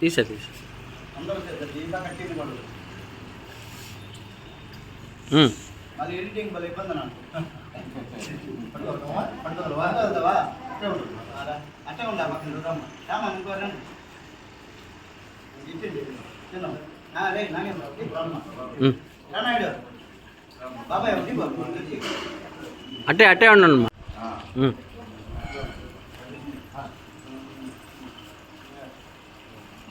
తీసా తీసా. మళ్ళీ ఎడిటింగ్ భలే ఇబ్బంది నాకు పట్టుకోగలవా? పట్టుకోగలవా? అట్టే. అలా. అట్టే ఉండా పక్కన చూడమ్మా రామా ఇంకో రండి ఇచ్చేయండి. తిన్నాం. ఆ, రే రామ్మా. రానాయుడు బాబాయ్ అట్టే అట్టే ఉండండి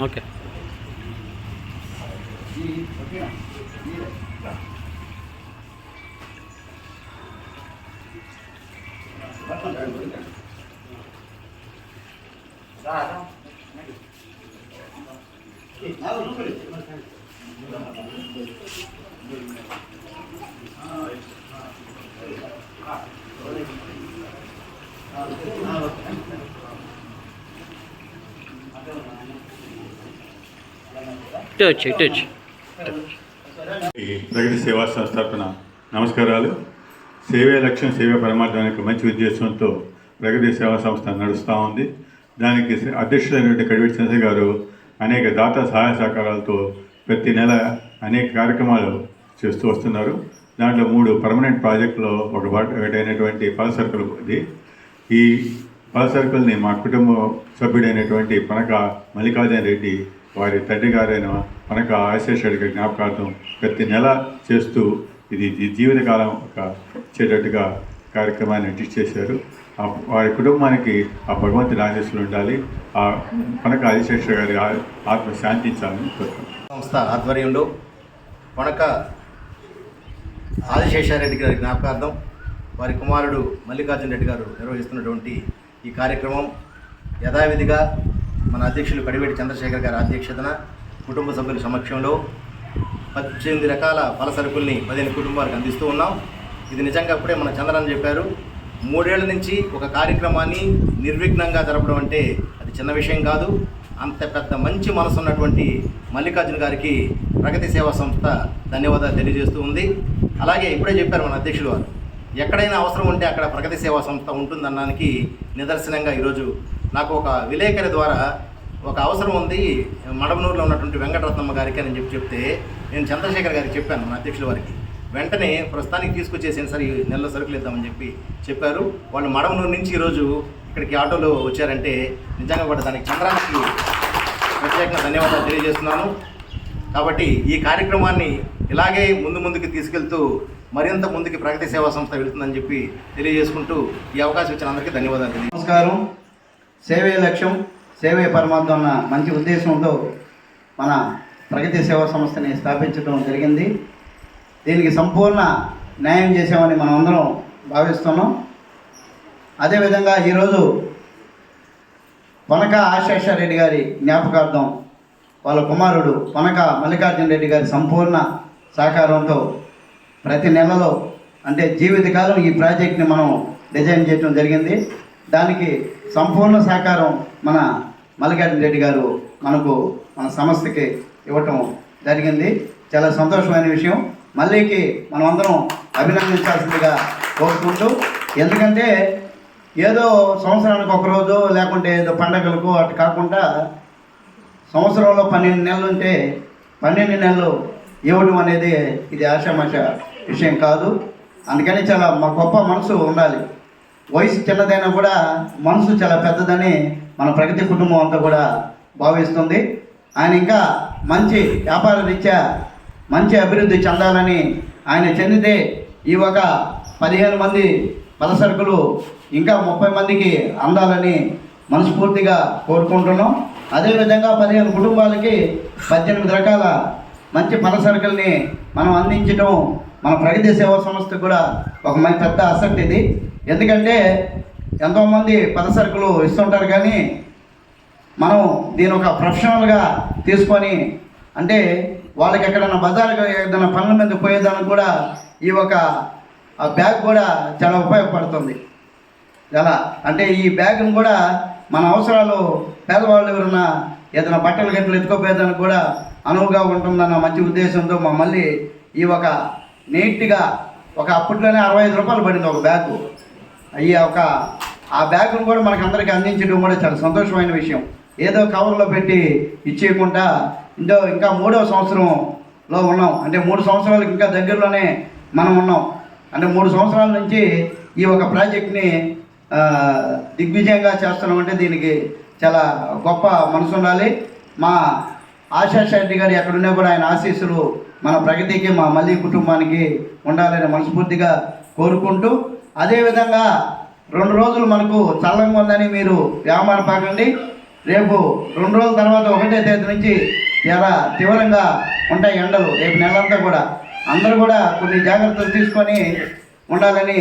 ఓకే ఈ ఓకేనా? ఈ రా. పట్టుకోండి. రా, రా. ఆ, రూపాయలు ఇచ్చేయ్. ఇటు వచ్చి ఇటు వచ్చి ప్రగతి సేవా సంస్థ నమస్కారాలు. సేవే లక్ష్యం సేవే పరమార్థానికి మంచి ఉద్దేశంతో ప్రగతి సేవా సంస్థ నడుస్తూ ఉంది. దానికి అధ్యక్షులైనటువంటి కడివెట్టి చంద్ర గారు అనేక దాత సహాయ సహకారాలతో ప్రతి నెల అనేక కార్యక్రమాలు చేస్తూ వస్తున్నారు. దాంట్లో మూడు పర్మనెంట్ ప్రాజెక్టులో ఒక ఒకటైనటువంటి పల సర్కిల్ ఇది ఈ పల సర్కిల్ని మా కుటుంబ సభ్యుడైనటువంటి పనక మల్లికార్జున రెడ్డి వారి తండ్రి గారైన మనకు ఆశేష్ జ్ఞాపకార్థం ప్రతి నెల చేస్తూ ఇది జీవితకాలం ఒక ఇచ్చేటట్టుగా కార్యక్రమాన్ని అడ్జస్ట్ చేశారు. ఆ వారి కుటుంబానికి ఆ భగవంతుని ఆశీస్సులు ఉండాలి. ఆ పనక ఆదిశేష గారి ఆత్మ శాంతించాలని సంస్థ ఆధ్వర్యంలో వనక ఆదిశేషారెడ్డి గారి జ్ఞాపకార్థం వారి కుమారుడు మల్లికార్జున రెడ్డి గారు నిర్వహిస్తున్నటువంటి ఈ కార్యక్రమం యథావిధిగా మన అధ్యక్షులు కడివేటి చంద్రశేఖర్ గారి అధ్యక్షతన కుటుంబ సభ్యుల సమక్షంలో పద్దెనిమిది రకాల ఫల సరుకుల్ని పదిహేను కుటుంబాలకు అందిస్తూ ఉన్నాం. ఇది నిజంగా అప్పుడే మన చంద్రన్ చెప్పారు. మూడేళ్ళ నుంచి ఒక కార్యక్రమాన్ని నిర్విఘ్నంగా జరపడం అంటే అది చిన్న విషయం కాదు. అంత పెద్ద మంచి మనసు ఉన్నటువంటి మల్లికార్జున గారికి ప్రగతి సేవా సంస్థ ధన్యవాదాలు తెలియజేస్తూ ఉంది. అలాగే ఇప్పుడే చెప్పారు మన అధ్యక్షులు వారు. ఎక్కడైనా అవసరం ఉంటే అక్కడ ప్రగతి సేవా సంస్థ ఉంటుందన్నానికి నిదర్శనంగా ఈరోజు నాకు ఒక విలేకరి ద్వారా ఒక అవసరం ఉంది. మడమనూరులో ఉన్నటువంటి వెంకటరత్నమ్మ గారికి అని చెప్పి చెప్తే నేను చంద్రశేఖర్ గారికి చెప్పాను మా అధ్యక్షుల వారికి. వెంటనే ప్రస్తుతానికి తీసుకొచ్చేసాను సార్ ఈ నెలలో సరుకులు ఇద్దామని చెప్పి చెప్పారు. వాళ్ళు మడమనూరు నుంచి ఈరోజు ఇక్కడికి ఆటోలో వచ్చారంటే నిజంగా కూడా దానికి చంద్రానికి ప్రత్యేకంగా ధన్యవాదాలు తెలియజేస్తున్నాను. కాబట్టి ఈ కార్యక్రమాన్ని ఇలాగే ముందు ముందుకు తీసుకెళ్తూ మరింత ముందుకి ప్రగతి సేవా సంస్థ వెళుతుందని చెప్పి తెలియజేసుకుంటూ ఈ అవకాశం ఇచ్చిన అందరికీ ధన్యవాదాలు నమస్కారం. సేవే లక్ష్యం. సేవే పరమార్థం అన్న మంచి ఉద్దేశంతో మన ప్రగతి సేవా సంస్థని స్థాపించడం జరిగింది. దీనికి సంపూర్ణ న్యాయం చేసామని మనం అందరం భావిస్తున్నాం. అదేవిధంగా ఈరోజు కొనకా ఆశేష రెడ్డి గారి జ్ఞాపకార్థం వాళ్ళ కుమారుడు పనక మల్లికార్జున రెడ్డి గారి సంపూర్ణ సహకారంతో ప్రతి నెలలో అంటే జీవితకాలం ఈ ప్రాజెక్ట్ని మనం డిజైన్ చేయడం జరిగింది. దానికి సంపూర్ణ సహకారం మన మల్లికార్జున రెడ్డి గారు మనకు మన సంస్థకి ఇవ్వటం జరిగింది. చాలా సంతోషమైన విషయం. మళ్ళీకి మనం అందరం అభినందించాల్సిందిగా కోరుకుంటూ ఎందుకంటే ఏదో సంవత్సరానికి ఒక రోజు లేకుంటే ఏదో పండగలకు అటు కాకుండా సంవత్సరంలో పన్నెండు నెలలు ఉంటే పన్నెండు నెలలు ఇవ్వడం అనేది ఇది ఆశామాష విషయం కాదు. అందుకని చాలా మా గొప్ప మనసు ఉండాలి. వయసు చిన్నదైనా కూడా మనసు చాలా పెద్దదని మన ప్రగతి కుటుంబం అంతా కూడా భావిస్తుంది. ఆయన ఇంకా మంచి వ్యాపార రీత్యా మంచి అభివృద్ధి చెందాలని ఆయన చెందితే ఈ ఒక పదిహేను మంది పలసరుకులు ఇంకా ముప్పై మందికి అందాలని మనస్ఫూర్తిగా కోరుకుంటున్నాం. అదేవిధంగా పదిహేను కుటుంబాలకి పద్దెనిమిది రకాల మంచి పలసరుకుల్ని మనం అందించడం మన ప్రగతి సేవా సంస్థ కూడా ఒక మంచి పెద్ద అసెట్ ఇది. ఎందుకంటే ఎంతోమంది పద సరుకులు ఇస్తుంటారు కానీ మనం దీని ఒక ప్రొఫెషనల్గా తీసుకొని అంటే వాళ్ళకి ఎక్కడైనా బజార్కి ఏదైనా పనుల మీద పోయేదానికి కూడా ఈ ఒక ఆ బ్యాగ్ కూడా చాలా ఉపయోగపడుతుంది. ఎలా? అంటే ఈ బ్యాగ్ను కూడా మన అవసరాలు పేదవాళ్ళు ఎవరైనా ఏదైనా బట్టలు గట్టలు ఎత్తుకోపోయేదానికి కూడా అనువుగా ఉంటుందన్న మంచి ఉద్దేశంతో మా మళ్ళీ ఈ ఒక నీట్గా ఒక అప్పట్లోనే అరవై ఐదు రూపాయలు పడింది ఒక బ్యాగు. ఈ ఒక ఆ బ్యాగ్ను కూడా మనకు అందరికీ అందించడం కూడా చాలా సంతోషమైన విషయం. ఏదో కవర్లో పెట్టి ఇచ్చేయకుండా ఇందో ఇంకా మూడవ సంవత్సరంలో ఉన్నాం. అంటే మూడు సంవత్సరాలకు ఇంకా దగ్గరలోనే మనం ఉన్నాం. అంటే మూడు సంవత్సరాల నుంచి ఈ ఒక ప్రాజెక్ట్ని దిగ్విజయంగా చేస్తున్నాం అంటే దీనికి చాలా గొప్ప మనసు ఉండాలి. మా ఆశా శెట్టి గారు ఎక్కడున్నా కూడా ఆయన ఆశీస్సులు మన ప్రగతికి మా మళ్ళీ కుటుంబానికి ఉండాలని మనస్ఫూర్తిగా కోరుకుంటూ అదేవిధంగా రెండు రోజులు మనకు చల్లంగా ఉందని మీరు వ్యాపారపాకండి రేపు రెండు రోజుల తర్వాత ఒకటే తేదీ నుంచి చాలా తీవ్రంగా ఉంటాయి ఎండలు. రేపు నెలంతా కూడా అందరూ కూడా కొన్ని జాగ్రత్తలు తీసుకొని ఉండాలని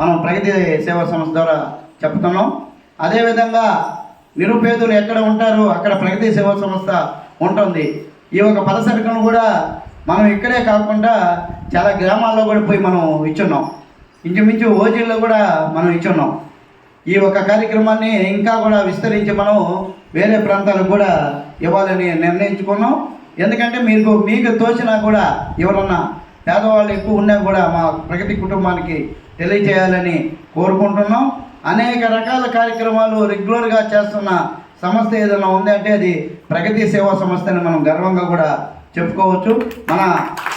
మనం ప్రగతి సేవా సంస్థ ద్వారా చెప్తున్నాం. అదేవిధంగా నిరుపేదలు ఎక్కడ ఉంటారో అక్కడ ప్రగతి సేవా సంస్థ ఉంటుంది. ఈ ఒక పదసరికను కూడా మనం ఇక్కడే కాకుండా చాలా గ్రామాల్లో కూడా పోయి మనం ఇచ్చున్నాం. ఇంచుమించు ఓజీల్లో కూడా మనం ఇచ్చున్నాం. ఈ ఒక కార్యక్రమాన్ని ఇంకా కూడా విస్తరించి మనం వేరే ప్రాంతాలకు కూడా ఇవ్వాలని నిర్ణయించుకున్నాం. ఎందుకంటే మీకు మీకు తోచినా కూడా ఎవరన్నా పేదవాళ్ళు ఎక్కువ ఉన్నా కూడా మా ప్రగతి కుటుంబానికి తెలియజేయాలని కోరుకుంటున్నాం. అనేక రకాల కార్యక్రమాలు రెగ్యులర్గా చేస్తున్న సంస్థ ఏదైనా ఉంది అంటే అది ప్రగతి సేవా సంస్థ అని మనం గర్వంగా కూడా చెప్పుకోవచ్చు. మన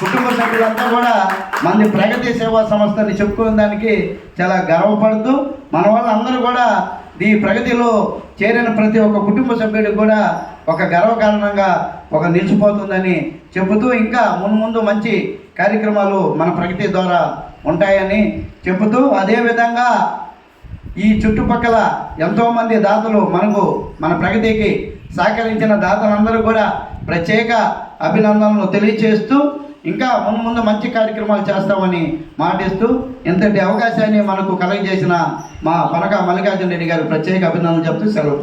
కుటుంబ సభ్యులంతా కూడా మంది ప్రగతి సేవా సంస్థని చెప్పుకునే దానికి చాలా గర్వపడుతూ మన వాళ్ళందరూ కూడా ఈ ప్రగతిలో చేరిన ప్రతి ఒక్క కుటుంబ సభ్యుడికి కూడా ఒక గర్వకారణంగా ఒక నిలిచిపోతుందని చెబుతూ ఇంకా మున్ముందు మంచి కార్యక్రమాలు మన ప్రగతి ద్వారా ఉంటాయని చెబుతూ అదేవిధంగా ఈ చుట్టుపక్కల ఎంతోమంది దాతలు మనకు మన ప్రగతికి సహకరించిన దాతలందరూ కూడా ప్రత్యేక అభినందనలు తెలియచేస్తూ ఇంకా ముందు ముందు మంచి కార్యక్రమాలు చేస్తామని మాటిస్తూ ఇంతటి అవకాశాన్ని మనకు కలగజేసిన మా పనక మల్లికార్జున రెడ్డి గారు ప్రత్యేక అభినందనలు చెప్తూ సెలవు.